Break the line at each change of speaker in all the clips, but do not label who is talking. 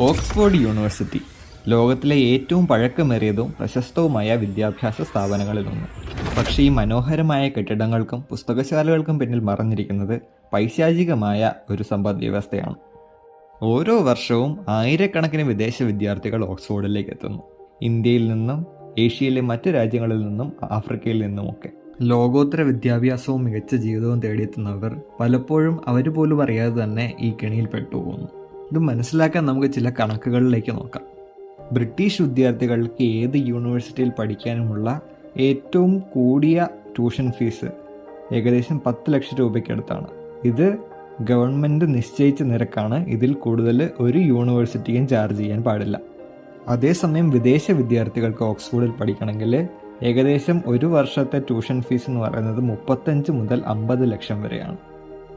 Oxford university ലോകത്തിലെ ഏറ്റവും പഴക്കമേറിയതും പ്രശസ്തവുമായ വിദ്യാഭ്യാസ സ്ഥാപനങ്ങളിലൊന്ന് പക്ഷേ ഈ മനോഹരമായ കെട്ടിടങ്ങൾക്കും പുസ്തകശാലകൾക്കും പിന്നിൽ മറഞ്ഞിരിക്കുന്നത് പൈശാചികമായ ഒരു സമ്പദ് വ്യവസ്ഥയാണ് ഓരോ വർഷവും ആയിരക്കണക്കിന് വിദേശ വിദ്യാർത്ഥികൾ ഓക്സ്ഫോർഡിലേക്ക് എത്തുന്നു. ഇന്ത്യയിൽ നിന്നും ഏഷ്യയിലെ മറ്റ് രാജ്യങ്ങളിൽ നിന്നും ആഫ്രിക്കയിൽ നിന്നുമൊക്കെ. ലോകോത്തര വിദ്യാഭ്യാസവും മികച്ച ജീവിതവും തേടിയെത്തുന്നവർ പലപ്പോഴും അവർ പോലും അറിയാതെ തന്നെ ഈ കെണിയിൽ പെട്ടുപോകുന്നു. ഇത് മനസ്സിലാക്കാൻ നമുക്ക് ചില കണക്കുകളിലേക്ക് നോക്കാം. ബ്രിട്ടീഷ് വിദ്യാർത്ഥികൾക്ക് ഏത് യൂണിവേഴ്സിറ്റിയിൽ പഠിക്കാനുമുള്ള ഏറ്റവും കൂടിയ ട്യൂഷൻ ഫീസ് ഏകദേശം പത്ത് ലക്ഷം രൂപയ്ക്കടുത്താണ് ഇത് ഗവൺമെന്റ് നിശ്ചയിച്ച നിരക്കാണ്. ഇതിൽ കൂടുതൽ ഒരു യൂണിവേഴ്സിറ്റിയും ചാർജ് ചെയ്യാൻ പാടില്ല. അതേസമയം വിദേശ വിദ്യാർത്ഥികൾക്ക് ഓക്സ്ഫോർഡിൽ പഠിക്കണമെങ്കിൽ ഏകദേശം ഒരു വർഷത്തെ ട്യൂഷൻ ഫീസ് എന്ന് പറയുന്നത് മുപ്പത്തഞ്ച് മുതൽ അമ്പത് ലക്ഷം വരെയാണ്.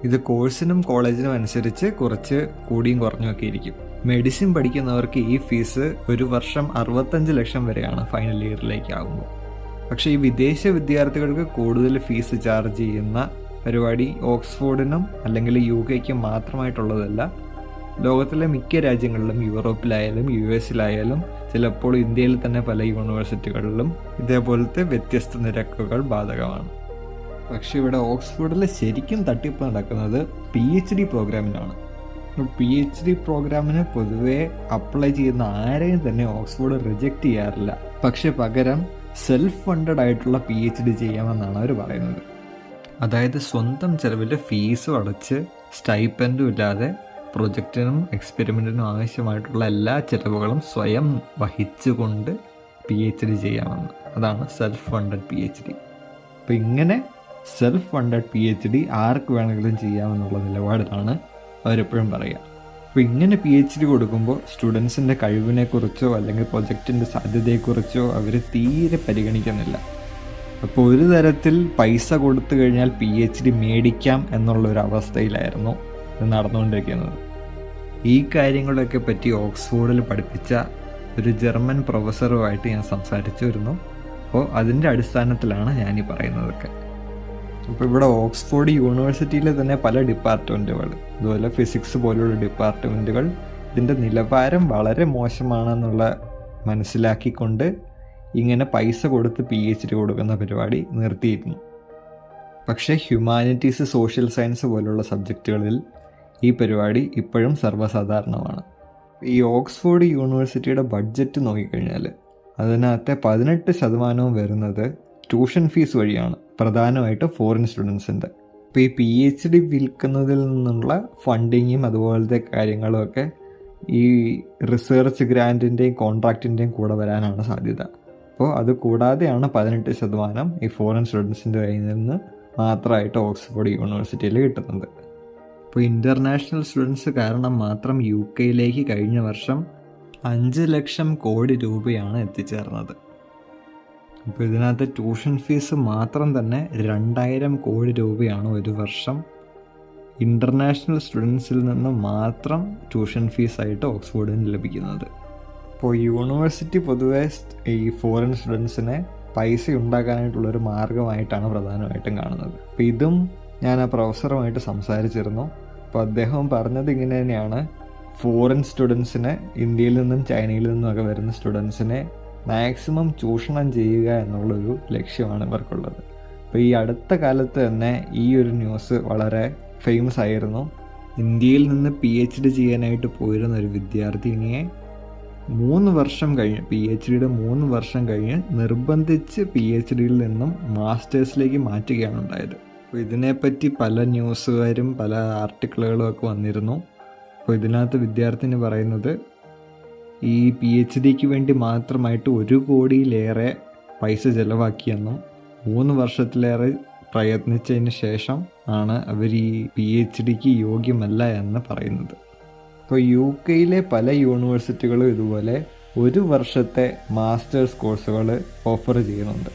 ഇത് കോഴ്സിനും കോളേജിനും അനുസരിച്ച് കുറച്ച് കൂടിയും കുറഞ്ഞുമൊക്കെ ഇരിക്കും. മെഡിസിൻ പഠിക്കുന്നവർക്ക് ഈ ഫീസ് ഒരു വർഷം അറുപത്തഞ്ച് ലക്ഷം വരെയാണ് ഫൈനൽ ഇയറിലേക്ക് ആകുമ്പോൾ പക്ഷേ ഈ വിദേശ വിദ്യാർത്ഥികൾക്ക് കൂടുതൽ ഫീസ് ചാർജ് ചെയ്യുന്ന പരിപാടി ഓക്സ്ഫോർഡിനും അല്ലെങ്കിൽ യു കെക്കും മാത്രമായിട്ടുള്ളതല്ല ലോകത്തിലെ മിക്ക രാജ്യങ്ങളിലും യൂറോപ്പിലായാലും യു എസിലായാലും ചിലപ്പോൾ ഇന്ത്യയിൽ തന്നെ പല യൂണിവേഴ്സിറ്റികളിലും ഇതേപോലത്തെ വ്യത്യസ്ത നിരക്കുകൾ ബാധകമാണ്. പക്ഷെ ഇവിടെ ഓക്സ്ഫോർഡിൽ ശരിക്കും തട്ടിപ്പ് നടക്കുന്നത് പി എച്ച് ഡി പ്രോഗ്രാമിനാണ്. പി എച്ച് ഡി പ്രോഗ്രാമിന് പൊതുവേ അപ്ലൈ ചെയ്യുന്ന ആരെയും തന്നെ ഓക്സ്ഫോർഡ് റിജക്റ്റ് ചെയ്യാറില്ല. പക്ഷെ പകരം സെൽഫ് ഫണ്ടഡ് ആയിട്ടുള്ള പി എച്ച് ഡി ചെയ്യാമെന്നാണ് അവർ പറയുന്നത്. അതായത് സ്വന്തം ചെലവിൽ ഫീസും അടച്ച് സ്റ്റൈപ്പൻഡും ഇല്ലാതെ പ്രൊജക്റ്റിനും എക്സ്പെരിമെന്റിനും ആവശ്യമായിട്ടുള്ള എല്ലാ ചിലവുകളും സ്വയം വഹിച്ചുകൊണ്ട് പി എച്ച് ഡി ചെയ്യാമെന്ന്. അതാണ് self funded P H D അപ്പം ഇങ്ങനെ self funded P H D ആർക്ക് വേണമെങ്കിലും ചെയ്യാമെന്നുള്ള നിലപാടിലാണ് അവരെപ്പോഴും പറയുക. അപ്പോൾ ഇങ്ങനെ പി എച്ച് ഡി കൊടുക്കുമ്പോൾ സ്റ്റുഡൻസിന്റെ കഴിവിനെക്കുറിച്ചോ അല്ലെങ്കിൽ പ്രൊജക്റ്റിന്റെ സാധ്യതയെക്കുറിച്ചോ അവർ തീരെ പരിഗണിക്കുന്നില്ല. അപ്പോൾ ഒരു തരത്തിൽ പൈസ കൊടുത്തു കഴിഞ്ഞാൽ പി എച്ച് ഡി മേടിക്കാം എന്നുള്ളൊരവസ്ഥയിലായിരുന്നു ഇത് നടന്നുകൊണ്ടിരിക്കുന്നത്. ഈ കാര്യങ്ങളൊക്കെ പറ്റി ഓക്സ്ഫോർഡിൽ പഠിപ്പിച്ച ഒരു ജർമ്മൻ പ്രൊഫസറുമായിട്ട് ഞാൻ സംസാരിച്ചു വരുന്നു അപ്പോൾ അതിന്റെ അടിസ്ഥാനത്തിലാണ് ഞാനീ പറയുന്നതൊക്കെ. അപ്പോൾ ഇവിടെ ഓക്സ്ഫോർഡ് യൂണിവേഴ്സിറ്റിയിലെ തന്നെ പല ഡിപ്പാർട്ട്മെന്റുകൾ അതുപോലെ ഫിസിക്സ് പോലുള്ള ഡിപ്പാർട്ട്മെന്റുകൾ ഇതിന്റെ നിലവാരം വളരെ മോശമാണെന്നുള്ള മനസ്സിലാക്കിക്കൊണ്ട് ഇങ്ങനെ പൈസ കൊടുത്ത് പി എച്ച് ഡി കൊടുക്കുന്ന പരിപാടി നിർത്തിയിരുന്നു. പക്ഷേ ഹ്യൂമാനിറ്റീസ് സോഷ്യൽ സയൻസ് പോലുള്ള സബ്ജക്റ്റുകളിൽ ഈ പരിപാടി ഇപ്പോഴും സർവസാധാരണമാണ്. ഈ ഓക്സ്ഫോർഡ് യൂണിവേഴ്സിറ്റിയുടെ ബഡ്ജറ്റ് നോക്കിക്കഴിഞ്ഞാൽ അതിനകത്തെ പതിനെട്ട് ശതമാനവും വരുന്നത് ട്യൂഷൻ ഫീസ് വഴിയാണ്. പ്രധാനമായിട്ട് ഫോറിൻ സ്റ്റുഡൻസിന്റെ അപ്പോൾ ഈ പി എച്ച് ഡി വിൽക്കുന്നതിൽ നിന്നുള്ള ഫണ്ടിങ്ങും അതുപോലത്തെ കാര്യങ്ങളുമൊക്കെ ഈ റിസർച്ച് ഗ്രാന്റിന്റെയും കോൺട്രാക്റ്റിന്റെയും കൂടെ വരാനാണ് സാധ്യത. അപ്പോൾ അത് കൂടാതെയാണ് പതിനെട്ട് ശതമാനം ഈ ഫോറിൻ സ്റ്റുഡൻസിന്റെ കയ്യിൽ നിന്ന് മാത്രമായിട്ട് ഓക്സ്ഫോർഡ് യൂണിവേഴ്സിറ്റിയിൽ കിട്ടുന്നത്. അപ്പോൾ ഇന്റർനാഷണൽ സ്റ്റുഡൻസ് കാരണം മാത്രം യു കെയിലേക്ക് കഴിഞ്ഞ വർഷം അഞ്ച് ലക്ഷം കോടി രൂപയാണ് എത്തിച്ചേർന്നത്. അപ്പോൾ ഇതിനകത്ത് ട്യൂഷൻ ഫീസ് മാത്രം തന്നെ രണ്ടായിരം കോടി രൂപയാണ് ഒരു വർഷം ഇന്റർനാഷണൽ സ്റ്റുഡൻസിൽ നിന്ന് മാത്രം ട്യൂഷൻ ഫീസായിട്ട് ഓക്സ്ഫോർഡിന് ലഭിക്കുന്നത്? അപ്പോൾ യൂണിവേഴ്സിറ്റി പൊതുവെ ഈ ഫോറിൻ സ്റ്റുഡൻസിനെ പൈസ ഉണ്ടാക്കാനായിട്ടുള്ളൊരു മാർഗമായിട്ടാണ് പ്രധാനമായിട്ടും കാണുന്നത്. അപ്പോൾ ഇതും ഞാൻ ആ പ്രൊഫസറുമായിട്ട് സംസാരിച്ചിരുന്നു. അപ്പോൾ അദ്ദേഹം പറഞ്ഞത് ഇങ്ങനെ തന്നെയാണ്. ഫോറിൻ സ്റ്റുഡൻസിനെ ഇന്ത്യയിൽ നിന്നും ചൈനയിൽ നിന്നും ഒക്കെ വരുന്ന സ്റ്റുഡൻസിനെ മാക്സിമം ചൂഷണം ചെയ്യുക എന്നുള്ളൊരു ലക്ഷ്യമാണ് ഇവർക്കുള്ളത്. അപ്പോൾ ഈ അടുത്ത കാലത്ത് തന്നെ ഈ ഒരു ന്യൂസ് വളരെ ഫേമസ് ആയിരുന്നു. ഇന്ത്യയിൽ നിന്ന് പി എച്ച് ഡി ചെയ്യാനായിട്ട് പോയിരുന്ന ഒരു വിദ്യാർത്ഥിനിയെ മൂന്ന് വർഷം കഴിഞ്ഞ് പി എച്ച് ഡിയുടെ മൂന്ന് വർഷം കഴിഞ്ഞ് നിർബന്ധിച്ച് പി എച്ച് ഡിയിൽ നിന്നും മാസ്റ്റേഴ്സിലേക്ക് മാറ്റുകയാണ് ഉണ്ടായത്. അപ്പോൾ ഇതിനെപ്പറ്റി പല ന്യൂസുകാരും പല ആർട്ടിക്കിളുകളും ഒക്കെ വന്നിരുന്നു. അപ്പോൾ ഇതിനകത്ത് വിദ്യാർത്ഥിനി പറയുന്നത് ഈ പി എച്ച് ഡിക്ക് വേണ്ടി മാത്രമായിട്ട് ഒരു കോടിയിലേറെ പൈസ ചിലവാക്കിയെന്നും മൂന്ന് വർഷത്തിലേറെ പ്രയത്നിച്ചതിന് ശേഷം ആണ് അവർ ഈ പി എച്ച് ഡിക്ക് യോഗ്യമല്ല എന്ന് പറയുന്നത്. ഇപ്പോൾ യു കെയിലെ പല യൂണിവേഴ്സിറ്റികളും ഇതുപോലെ ഒരു വർഷത്തെ മാസ്റ്റേഴ്സ് കോഴ്സുകൾ ഓഫർ ചെയ്യുന്നുണ്ട്.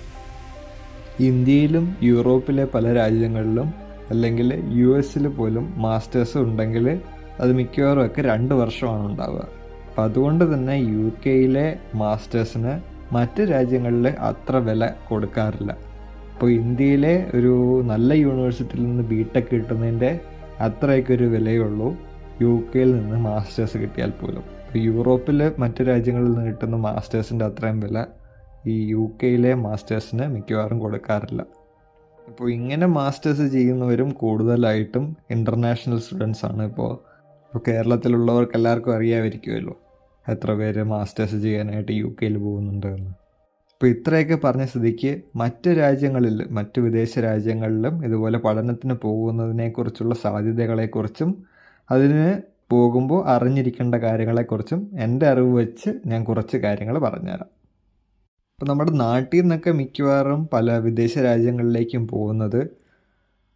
ഇന്ത്യയിലും യൂറോപ്പിലെ പല രാജ്യങ്ങളിലും അല്ലെങ്കിൽ യു എസിൽ പോലും മാസ്റ്റേഴ്സ് ഉണ്ടെങ്കിൽ അത് മിക്കവാറും ഒക്കെ രണ്ട് വർഷമാണ് ഉണ്ടാവുക. അപ്പം അതുകൊണ്ട് തന്നെ യു കെയിലെ മാസ്റ്റേഴ്സിന് മറ്റ് രാജ്യങ്ങളിൽ അത്ര വില കൊടുക്കാറില്ല. ഇപ്പോൾ ഇന്ത്യയിലെ ഒരു നല്ല യൂണിവേഴ്സിറ്റിയിൽ നിന്ന് ബി ടെക് കിട്ടുന്നതിന്റെ അത്രയൊക്കെ ഒരു വിലയുള്ളൂ യു കെയിൽ നിന്ന് മാസ്റ്റേഴ്സ് കിട്ടിയാൽ പോലും. ഇപ്പോൾ യൂറോപ്പിൽ മറ്റു രാജ്യങ്ങളിൽ നിന്ന് കിട്ടുന്ന മാസ്റ്റേഴ്സിന്റെ അത്രയും വില ഈ യു കെയിലെ മാസ്റ്റേഴ്സിന് മിക്കവാറും കൊടുക്കാറില്ല. ഇപ്പോൾ ഇങ്ങനെ മാസ്റ്റേഴ്സ് ചെയ്യുന്നവരും കൂടുതലായിട്ടും ഇന്റർനാഷണൽ സ്റ്റുഡൻസ് ആണ് ഇപ്പോൾ ഇപ്പോൾ കേരളത്തിലുള്ളവർക്ക് എല്ലാവർക്കും അറിയാമായിരിക്കുമല്ലോ എത്ര പേര് മാസ്റ്റേഴ്സ് ചെയ്യാനായിട്ട് യു കെയിൽ പോകുന്നുണ്ട് എന്ന്. ഇപ്പോൾ ഇത്രയൊക്കെ പറഞ്ഞ സ്ഥിതിക്ക് മറ്റ് രാജ്യങ്ങളിൽ മറ്റ് വിദേശ രാജ്യങ്ങളിലും ഇതുപോലെ പഠനത്തിന് പോകുന്നതിനെക്കുറിച്ചുള്ള സാധ്യതകളെക്കുറിച്ചും അതിന് പോകുമ്പോൾ അറിഞ്ഞിരിക്കേണ്ട കാര്യങ്ങളെക്കുറിച്ചും എന്റെ അറിവ് വെച്ച് ഞാൻ കുറച്ച് കാര്യങ്ങൾ പറഞ്ഞുതരാം. ഇപ്പോൾ നമ്മുടെ നാട്ടിൽ നിന്നൊക്കെ മിക്കവാറും പല വിദേശ രാജ്യങ്ങളിലേക്കും പോകുന്നത്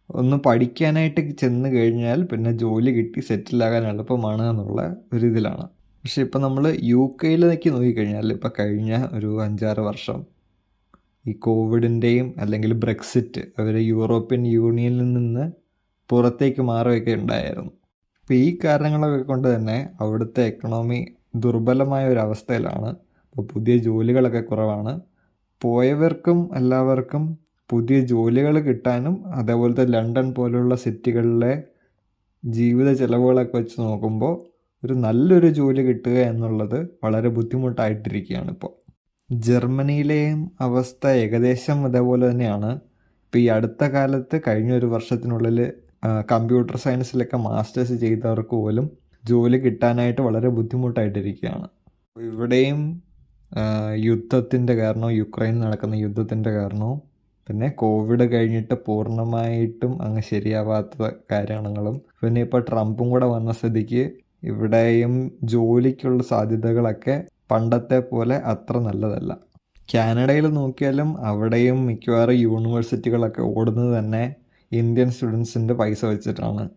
ഒന്ന് പഠിക്കാനായിട്ട് ചെന്ന് കഴിഞ്ഞാൽ പിന്നെ ജോലി കിട്ടി സെറ്റിലാകാൻ എളുപ്പമാണ് എന്നുള്ള ഒരു ഇതിലാണ്. പക്ഷെ ഇപ്പം നമ്മൾ യു കെയിലേക്ക് നോക്കിക്കഴിഞ്ഞാൽ ഇപ്പം കഴിഞ്ഞ ഒരു അഞ്ചാറ് വർഷം ഈ കോവിഡിന്റെയും അല്ലെങ്കിൽ ബ്രെക്സിറ്റ് അവർ യൂറോപ്യൻ യൂണിയനിൽ നിന്ന് പുറത്തേക്ക് മാറുകയൊക്കെ ഉണ്ടായിരുന്നു. അപ്പോൾ ഈ കാരണങ്ങളൊക്കെ കൊണ്ട് തന്നെ അവിടുത്തെ എക്കണോമി ദുർബലമായ ഒരു അവസ്ഥയിലാണ്. അപ്പോൾ പുതിയ ജോലികളൊക്കെ കുറവാണ്. പോയവർക്കും എല്ലാവർക്കും പുതിയ ജോലികൾ കിട്ടാനും അതേപോലത്തെ ലണ്ടൻ പോലുള്ള സിറ്റികളിലെ ജീവിത ചിലവുകളൊക്കെ വെച്ച് നോക്കുമ്പോൾ ഒരു നല്ലൊരു ജോലി കിട്ടുക എന്നുള്ളത് വളരെ ബുദ്ധിമുട്ടായിട്ടിരിക്കുകയാണ് ഇപ്പോൾ. ജർമ്മനിയിലെയും അവസ്ഥ ഏകദേശം അതേപോലെ തന്നെയാണ്. ഇപ്പോൾ ഈ അടുത്ത കാലത്ത് കഴിഞ്ഞ ഒരു വർഷത്തിനുള്ളിൽ കമ്പ്യൂട്ടർ സയൻസിലൊക്കെ മാസ്റ്റേഴ്സ് ചെയ്തവർക്ക് പോലും ജോലി കിട്ടാനായിട്ട് വളരെ ബുദ്ധിമുട്ടായിട്ടിരിക്കുകയാണ്. ഇവിടെയും യുദ്ധത്തിന്റെ കാരണവും യുക്രൈൻ നടക്കുന്ന യുദ്ധത്തിന്റെ കാരണവും പിന്നെ കോവിഡ് കഴിഞ്ഞിട്ട് പൂർണമായിട്ടും അങ്ങ് ശരിയാവാത്ത കാര്യങ്ങളും പിന്നെ ഇപ്പോൾ ട്രംപും കൂടെ വന്ന സ്ഥിതിക്ക് ഇവിടെയും ജോലിക്കുള്ള സാധ്യതകളൊക്കെ പണ്ടത്തെ പോലെ അത്ര നല്ലതല്ല. കാനഡയിൽ നോക്കിയാലും അവിടെയും മിക്കവാറും യൂണിവേഴ്സിറ്റികളൊക്കെ ഓടുന്നത് തന്നെ ഇന്ത്യൻ സ്റ്റുഡൻസിന്റെ പൈസ വെച്ചിട്ടാണ്.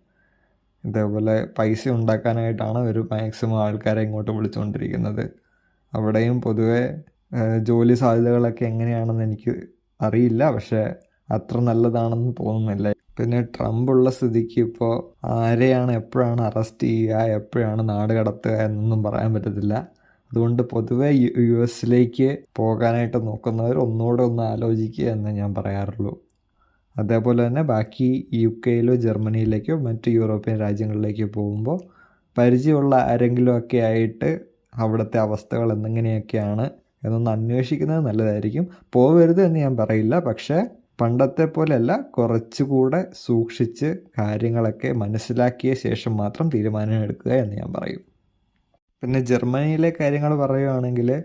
ഇതേപോലെ പൈസ ഉണ്ടാക്കാനായിട്ടാണ് ഒരു മാക്സിമം ആൾക്കാരെ ഇങ്ങോട്ട് വിളിച്ചുകൊണ്ടിരിക്കുന്നത്. അവിടെയും പൊതുവെ ജോലി സാധ്യതകളൊക്കെ എങ്ങനെയാണെന്ന് എനിക്ക് അറിയില്ല. പക്ഷേ അത്ര നല്ലതാണെന്ന് തോന്നുന്നില്ല. പിന്നെ ട്രംപ് ഉള്ള സ്ഥിതിക്ക് ഇപ്പോൾ ആരെയാണ് എപ്പോഴാണ് അറസ്റ്റ് ചെയ്യുക എപ്പോഴാണ് നാട് കടത്തുക എന്നൊന്നും പറയാൻ പറ്റത്തില്ല. അതുകൊണ്ട് പൊതുവേ യു എസിലേക്ക് പോകാനായിട്ട് നോക്കുന്നവർ ഒന്നുകൂടെ ഒന്ന് ആലോചിക്കുക എന്ന് ഞാൻ പറയാറുള്ളൂ. അതേപോലെ തന്നെ ബാക്കി യു കെയിലോ ജർമ്മനിയിലേക്കോ മറ്റ് യൂറോപ്യൻ രാജ്യങ്ങളിലേക്കോ പോകുമ്പോൾ പരിചയമുള്ള ആരെങ്കിലും ഒക്കെ ആയിട്ട് അവിടുത്തെ അവസ്ഥകൾ എന്തെങ്ങനെയൊക്കെയാണ് എന്നൊന്ന് അന്വേഷിക്കുന്നത് നല്ലതായിരിക്കും. പോവരുത് എന്ന് ഞാൻ പറയില്ല പക്ഷേ പണ്ടത്തെ പോലെയല്ല കുറച്ചുകൂടെ സൂക്ഷിച്ച് കാര്യങ്ങളൊക്കെ മനസ്സിലാക്കിയ ശേഷം മാത്രം തീരുമാനം എടുക്കുക എന്ന് ഞാൻ പറയും. പിന്നെ ജർമ്മനിയിലെ കാര്യങ്ങൾ പറയുകയാണെങ്കിൽ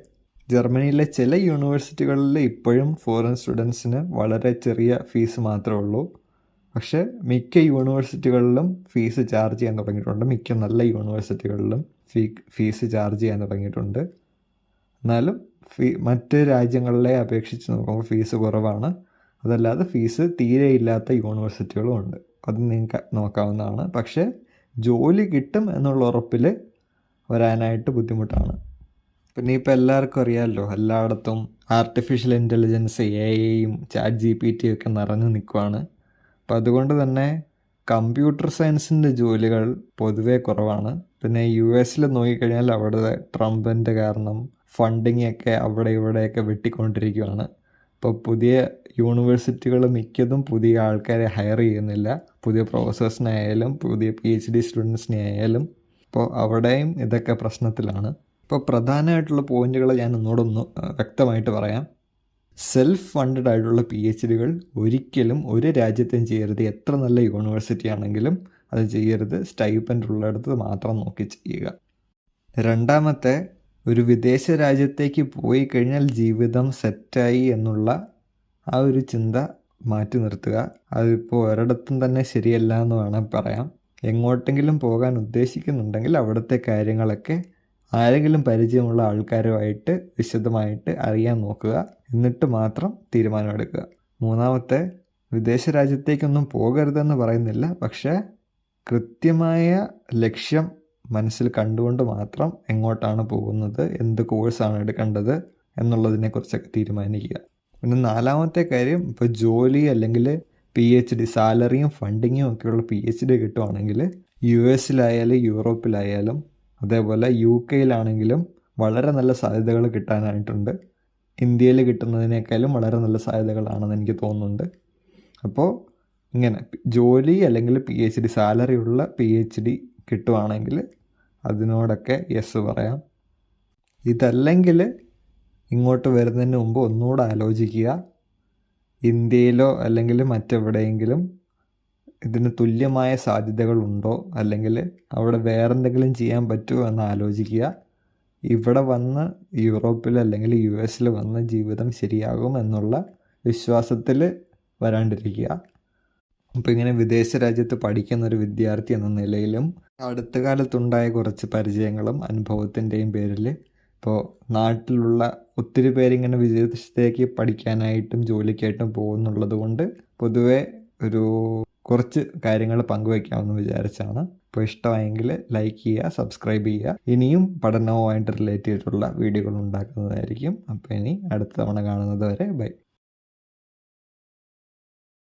ജർമ്മനിയിലെ ചില യൂണിവേഴ്സിറ്റികളിൽ ഇപ്പോഴും ഫോറിൻ സ്റ്റുഡൻസിന് വളരെ ചെറിയ ഫീസ് മാത്രമേ ഉള്ളൂ. പക്ഷേ മിക്ക യൂണിവേഴ്സിറ്റികളിലും ഫീസ് ചാർജ് ചെയ്യാൻ തുടങ്ങിയിട്ടുണ്ട്. മിക്ക നല്ല യൂണിവേഴ്സിറ്റികളിലും ഫീ ഫീസ് ചാർജ് ചെയ്യാൻ തുടങ്ങിയിട്ടുണ്ട്. എന്നാലും ഫീ മറ്റ് രാജ്യങ്ങളിലെ അപേക്ഷിച്ച് നോക്കുമ്പോൾ ഫീസ് കുറവാണ്. അതല്ലാതെ ഫീസ് തീരെ ഇല്ലാത്ത യൂണിവേഴ്സിറ്റികളും ഉണ്ട്. അത് നിങ്ങൾക്ക് നോക്കാവുന്നതാണ്. പക്ഷേ ജോലി കിട്ടും എന്നുള്ള ഉറപ്പിൽ വരാനായിട്ട് ബുദ്ധിമുട്ടാണ്. പിന്നെ ഇപ്പോൾ എല്ലാവർക്കും അറിയാമല്ലോ എല്ലായിടത്തും ആർട്ടിഫിഷ്യൽ ഇന്റലിജൻസ് എ ഐയും ചാറ്റ് ജി പി ടി ഒക്കെ നിറഞ്ഞു നിൽക്കുവാണ്. അപ്പോൾ അതുകൊണ്ട് തന്നെ കമ്പ്യൂട്ടർ സയൻസിന്റെ ജോലികൾ പൊതുവേ കുറവാണ്. പിന്നെ യു എസിൽ നോക്കിക്കഴിഞ്ഞാൽ അവിടെ ട്രംപിന്റെ കാരണം ഫണ്ടിങ് ഒക്കെ അവിടെ ഇവിടെയൊക്കെ വെട്ടിക്കൊണ്ടിരിക്കുകയാണ് ഇപ്പോൾ പുതിയ യൂണിവേഴ്സിറ്റികൾ മിക്കതും പുതിയ ആൾക്കാരെ ഹയർ ചെയ്യുന്നില്ല. പുതിയ പ്രൊഫസേഴ്സിനായാലും പുതിയ പി എച്ച് ഡി സ്റ്റുഡൻസിനെ ആയാലും ഇപ്പോൾ അവിടെയും ഇതൊക്കെ പ്രശ്നത്തിലാണ്. ഇപ്പോൾ പ്രധാനമായിട്ടുള്ള പോയിന്റുകൾ ഞാൻ ഒന്നുകൂടെ വ്യക്തമായിട്ട് പറയാം. സെൽഫ് ഫണ്ടഡ് ആയിട്ടുള്ള പി എച്ച് ഡികൾ ഒരിക്കലും ഒരു രാജ്യത്തെയും ചെയ്യരുത്. എത്ര നല്ല യൂണിവേഴ്സിറ്റി ആണെങ്കിലും അത് ചെയ്യരുത്. സ്റ്റൈപ്പന്റ് ഉള്ളിടത്ത് മാത്രം നോക്കി ചെയ്യുക. രണ്ടാമത്തെ ഒരു വിദേശ രാജ്യത്തേക്ക് പോയി കഴിഞ്ഞാൽ ജീവിതം സെറ്റായി എന്നുള്ള ആ ഒരു ചിന്ത മാറ്റി നിർത്തുക. അതിപ്പോൾ ഒരിടത്തും തന്നെ ശരിയല്ല എന്ന് വേണം പറയാം. എങ്ങോട്ടെങ്കിലും പോകാൻ ഉദ്ദേശിക്കുന്നുണ്ടെങ്കിൽ അവിടുത്തെ കാര്യങ്ങളൊക്കെ ആരെങ്കിലും പരിചയമുള്ള ആൾക്കാരുമായിട്ട് വിശദമായിട്ട് അറിയാൻ നോക്കുക. എന്നിട്ട് മാത്രം തീരുമാനമെടുക്കുക. മൂന്നാമത്തെ വിദേശ രാജ്യത്തേക്കൊന്നും പോകരുതെന്ന് പറയുന്നില്ല. പക്ഷേ കൃത്യമായ ലക്ഷ്യം മനസ്സിൽ കണ്ടുകൊണ്ട് മാത്രം എങ്ങോട്ടാണ് പോകുന്നത്? എന്ത് കോഴ്സാണ് എടുക്കേണ്ടത്? എന്നുള്ളതിനെക്കുറിച്ചൊക്കെ തീരുമാനിക്കുക. പിന്നെ നാലാമത്തെ കാര്യം ഇപ്പോൾ ജോലി അല്ലെങ്കിൽ പി എച്ച് ഡി സാലറിയും ഫണ്ടിങ്ങും ഒക്കെയുള്ള പി എച്ച് ഡി കിട്ടുവാണെങ്കിൽ യു എസിലായാലും യൂറോപ്പിലായാലും അതേപോലെ യു കെയിലാണെങ്കിലും വളരെ നല്ല സാധ്യതകൾ കിട്ടാനായിട്ടുണ്ട്. ഇന്ത്യയിൽ കിട്ടുന്നതിനേക്കാളും വളരെ നല്ല സാധ്യതകളാണെന്ന് എനിക്ക് തോന്നുന്നുണ്ട്. അപ്പോൾ ഇങ്ങനെ ജോലി അല്ലെങ്കിൽ പി എച്ച് ഡി സാലറി ഉള്ള പി എച്ച് ഡി കിട്ടുവാണെങ്കിൽ അതിനോടൊക്കെ യെസ് പറയാം. ഇതല്ലെങ്കിൽ ഇങ്ങോട്ട് വരുന്നതിന് മുമ്പ് ഒന്നുകൂടെ ആലോചിക്കുക. ഇന്ത്യയിലോ അല്ലെങ്കിൽ മറ്റെവിടെയെങ്കിലും ഇതിന് തുല്യമായ സാധ്യതകളുണ്ടോ അല്ലെങ്കിൽ അവിടെ വേറെന്തെങ്കിലും ചെയ്യാൻ പറ്റുമോ എന്ന് ആലോചിക്കുക. ഇവിടെ വന്ന് യൂറോപ്പിൽ അല്ലെങ്കിൽ യു എസിൽ വന്ന് ജീവിതം ശരിയാകും എന്നുള്ള വിശ്വാസത്തിൽ വരാണ്ടിരിക്കുക. അപ്പോൾ ഇങ്ങനെ വിദേശ രാജ്യത്ത് പഠിക്കുന്ന ഒരു വിദ്യാർത്ഥി എന്ന നിലയിലും അടുത്ത കാലത്തുണ്ടായ കുറച്ച് പരിചയങ്ങളും അനുഭവത്തിന്റെയും പേരിൽ ഇപ്പോൾ നാട്ടിലുള്ള ഒത്തിരി പേരിങ്ങനെ വിദേശത്തേക്ക് പഠിക്കാനായിട്ടും ജോലിക്കായിട്ടും പോകുന്നുള്ളത് കൊണ്ട് പൊതുവെ ഒരു കുറച്ച് കാര്യങ്ങൾ പങ്കുവയ്ക്കാമെന്ന് വിചാരിച്ചാണ്. ഇപ്പോൾ ഇഷ്ടമായെങ്കിൽ ലൈക്ക് ചെയ്യുക സബ്സ്ക്രൈബ് ചെയ്യുക. ഇനിയും പഠനവുമായിട്ട് റിലേറ്റ് ചെയ്തിട്ടുള്ള വീഡിയോകൾ ഉണ്ടാക്കുന്നതായിരിക്കും. അപ്പോൾ ഇനി അടുത്ത തവണ കാണുന്നത് വരെ ബൈ.